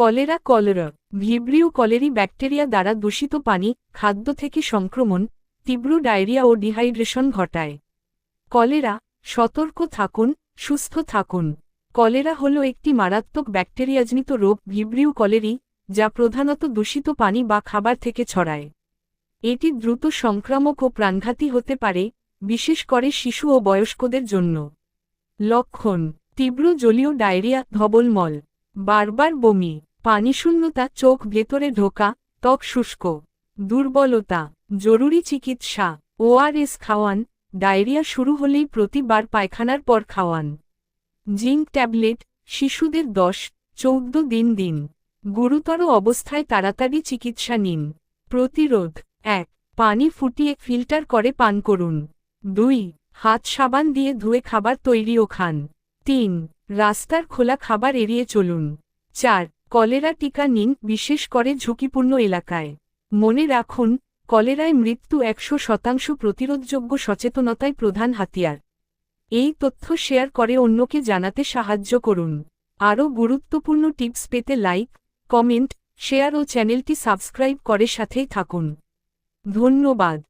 Cholera cholera, vibrio cholerae bacteria দ্বারা দূষিত পানি, খাদ্য থেকে সংক্রমণ, তীব্র ডায়রিয়া ও ডিহাইড্রেশন ঘটায়। কলেরা, সতর্ক থাকুন, সুস্থ থাকুন। কলেরা হল একটি মারাত্মক ব্যাকটেরিয়াজনিত রোগ, ভিব্রিও কলেরি, যা প্রধানত দূষিত পানি বা খাবার থেকে ছড়ায়। এটি দ্রুত সংক্রামক ও প্রাণঘাতী হতে পারে, বিশেষ করে শিশু ও বয়স্কদের জন্য। লক্ষণ, তীব্র জলীয় ডায়রিয়া, ধবলমল, বারবার বমি। পানিশূন্যতা, চোখ ভেতরে ঢোকা, ত্বক শুষ্ক, দুর্বলতা, জরুরি চিকিৎসা ওআরএস খাওয়ান, ডায়রিয়া শুরু হলেই প্রতিবার পায়খানার পর খাওয়ান। জিঙ্ক ট্যাবলেট, শিশুদের দশ, চৌদ্দ দিন দিন। গুরুতর অবস্থায় তাড়াতাড়ি চিকিৎসা নিন। প্রতিরোধ, এক, পানি ফুটিয়ে ফিল্টার করে পান করুন। দুই, হাত সাবান দিয়ে ধুয়ে খাবার তৈরিও খান। তিন, রাস্তার খোলা খাবার এড়িয়ে চলুন। চার কলেরা টিকা নিন, বিশেষ করে ঝুঁকিপূর্ণ এলাকায়। মনে রাখুন, কলেরায় মৃত্যু একশো শতাংশ প্রতিরোধযোগ্য সচেতনতাই প্রধান হাতিয়ার। এই তথ্য শেয়ার করে অন্যকে জানাতে সাহায্য করুন। আরও গুরুত্বপূর্ণ টিপস পেতে লাইক, কমেন্ট, শেয়ার ও চ্যানেলটি সাবস্ক্রাইব করে সাথেই থাকুন। ধন্যবাদ।